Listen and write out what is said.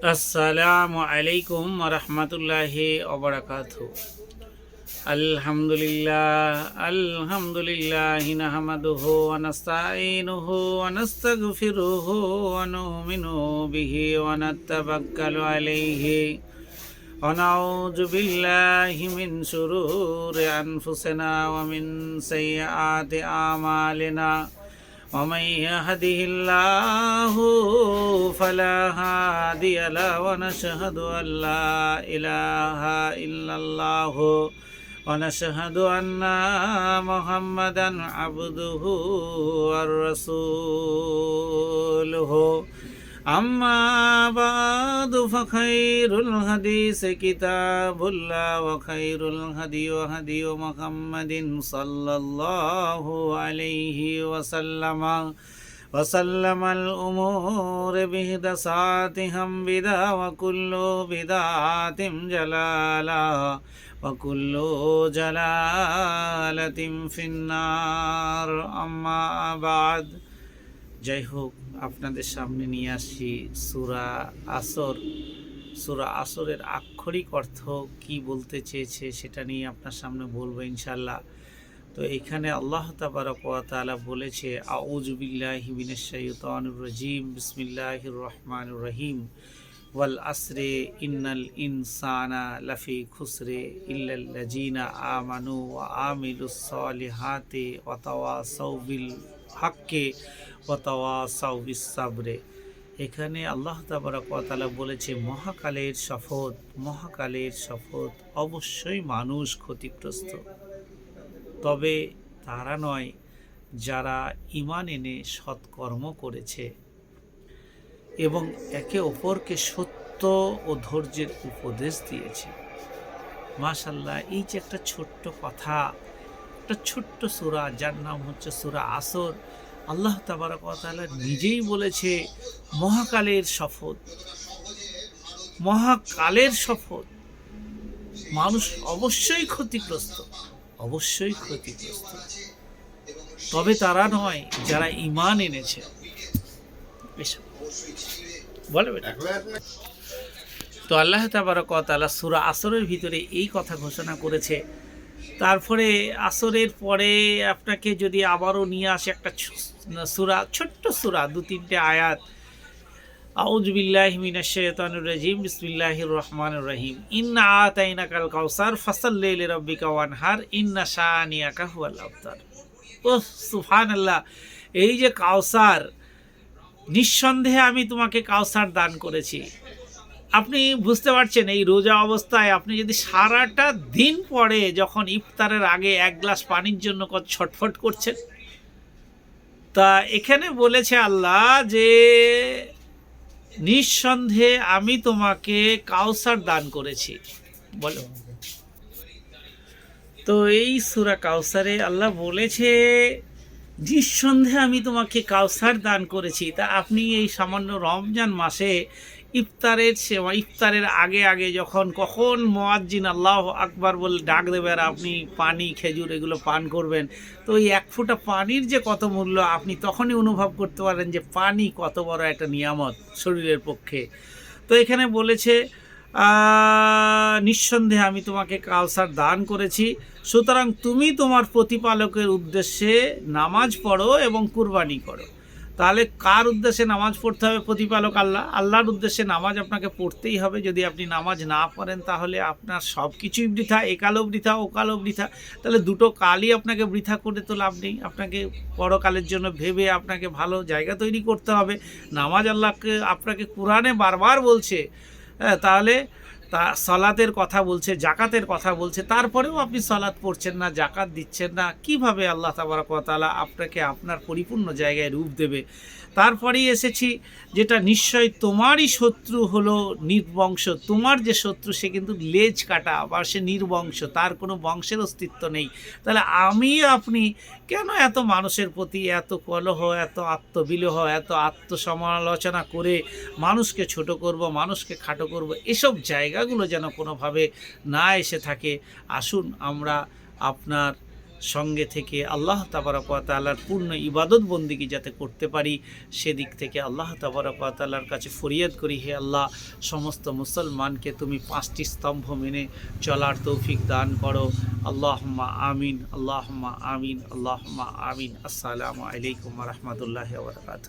আসসালামু আলাইকুম রহমতুল্লাহি অবরাকাত আলহামদুলিল্লাহ আলহামদুলিল্লাহ নাহমাদুহু ওয়া নাস্তাঈনুহু ওয়া নাস্তাগফিরুহু ওয়া নুমিনু বিহি ওয়া নাতাবাক্কালু আলাইহি। ওয়া নাউযু বিল্লাহি মিন শুরুরি আনফুসিনা ওয়া মিন সাইয়্যাতি আমালিনা। ومن يهده الله فلا هادي له ونشهد أن لا إله إلا الله ونشهد أن محمدا عبده ورسوله أما بعد فخير الحديث كتاب الله وخير الهدي هدي محمد صلى الله عليه وسلم وسلم الأمور بهدساتهم بدا وكل بدعة جلالة وكل جلالة في النار أما بعد যাই হোক আপনাদের সামনে নিয়ে আসি সুরা আসর। সুরা আসরের আক্ষরিক অর্থ কি বলতে চেয়েছে সেটা নিয়ে আপনার সামনে বলব ইনশাল্লাহ তো এখানে আল্লাহ তাবারকালা বলেছে আউজবিল্লাহি মিনাশাইতানির রাজিম, বিসমিল্লাহির রহমানির রহিম। ওয়াল আসরে ইন্নাল ইনসানা লাফি খুসরে ইল্লাল্লাজিনা আমানু ওয়া আমিলুস সলিহাতে ওয়া তাওয়াসাউ বিল হাক্কে সাবরে এখানে আল্লাহ তাবারকালা বলেছে, মহাকালের শপথ মহাকালের শপথ অবশ্যই মানুষ ক্ষতিগ্রস্ত। তবে তারা নয়, যারা ইমান এনে সৎকর্ম করেছে এবং একে অপরকে সত্য ও ধৈর্যের উপদেশ দিয়েছে। মাশাল্লাহ এই যে একটা ছোট্ট কথা একটা ছোট্ট সুরা, যার নাম হচ্ছে সুরা আসর। আল্লাহ তাবারকালা নিজেই বলেছে, মহাকালের শপথ। মহাকালের শপথ। মানুষ অবশ্যই ক্ষতিগ্রস্ত অবশ্যই ক্ষতিগ্রস্ত। তবে তারা নয়, যারা ইমান এনেছে। তো আল্লাহ তাবারকালা সুরা আসরের ভিতরে এই কথা ঘোষণা করেছে তারপরে আসরের পরে আপনাকে যদি আবারও নিয়ে আসে একটা সুরা, ছোট্ট সুরা, দু, তিনটে আয়াত। আউজবিল্লাহ মিনাশাইতানুর রাজিম, বিসমিল্লাহির রহমানির রহিম। ইন্না আতাইনা কাল কাউসার ফাসাল্লাইলি রাব্বিকা ওয়ানহার, ইন্না শানিয়াকা হুয়াল আবতার। ও সুবহানাল্লাহ। এই যে কাউসার, নিঃসন্দেহে আমি তোমাকে কাউসার দান করেছি। আপনি বুঝতে পারছেন, এই রোজা অবস্থায় আপনি যদি সারাটা দিন পরে যখন ইফতারের আগে এক গ্লাস পানির জন্য কত ছটফট করছেন? তা এখানে বলেছে আল্লাহ যে, নিঃসন্দেহে আমি তোমাকে কাউসার দান করেছি। বলো। তো এই সুরা কাউসারে আল্লাহ বলেছে, নিঃসন্দেহে আমি তোমাকে কাউসার দান করেছি। তা আপনি এই সামান্য রমজান মাসে ইফতারের সেবা, ইফতারের আগে আগে যখন, কখন মোয়াজ্জিন আল্লাহ আকবার বলে ডাক দেবে, আর আপনি পানি, খেজুর এগুলো পান করবেন। তো ওই এক ফোঁটা পানির যে কত মূল্য, আপনি তখনই অনুভব করতে পারেন যে পানি কত বড় একটা নিয়ামত শরীরের পক্ষে। তো এখানে বলেছে নিঃসন্দেহে আমি তোমাকে কালসার দান করেছি। সুতরাং তুমি তোমার প্রতিপালকের উদ্দেশ্যে নামাজ পড়ো এবং কুরবানি করো। তাহলে কার উদ্দেশ্যে নামাজ পড়তে হবে প্রতিপালক আল্লাহ? আল্লাহর উদ্দেশ্যে নামাজ আপনাকে পড়তেই হবে। যদি আপনি নামাজ না পড়েন, তাহলে আপনার সব কিছুই বৃথা। একালও বৃথা, ওকালও বৃথা। তাহলে দুটো কালই আপনাকে বৃথা করে তো লাভ নেই। আপনাকে পরকালের জন্য ভেবে আপনাকে ভালো জায়গা তৈরি করতে হবে। নামাজ আল্লাহকে, আপনাকে কোরআনে বারবার বলছে। হ্যাঁ তাহলে তা সলাতের কথা বলছে জাকাতের কথা বলছে, তারপরেও আপনি সলাৎ পড়ছেন না জাকাত দিচ্ছেন না, কীভাবে আল্লাহ তাবারকতালা আপনাকে আপনার পরিপূর্ণ জায়গায় রূপ দেবে? তারপরেই এসেছি, যেটা নিশ্চয় তোমারই শত্রু হলো নির্বংশ, তোমার যে শত্রু সে কিন্তু লেজ কাটা বা সে নির্বংশ, তার কোনো বংশের অস্তিত্ব নেই। তাহলে আমি, আপনি কেন এত মানুষের প্রতি এত কলহ, এত আত্মবিলহ, এত আত্মসমালোচনা করে মানুষকে ছোট করব, মানুষকে খাটো করব, এসব জায়গাগুলো যেন কোনোভাবে না এসে থাকে। আসুন আমরা আপনার সঙ্গে থেকে আল্লাহ তাবারকালার পূর্ণ ইবাদত বন্দিকে যাতে করতে পারি, সেদিক থেকে আল্লাহ তাবারকালার কাছে ফরিয়াদ করি, হে আল্লাহ, সমস্ত মুসলমানকে তুমি পাঁচটি স্তম্ভ মেনে চলার তৌফিক দান করো। আল্লাহম্মা আমিন আল্লাহম্মা আমিন আল্লাহম্মা আমিন। আসসালামু আলাইকুম রহমতুল্লাহ বরকাত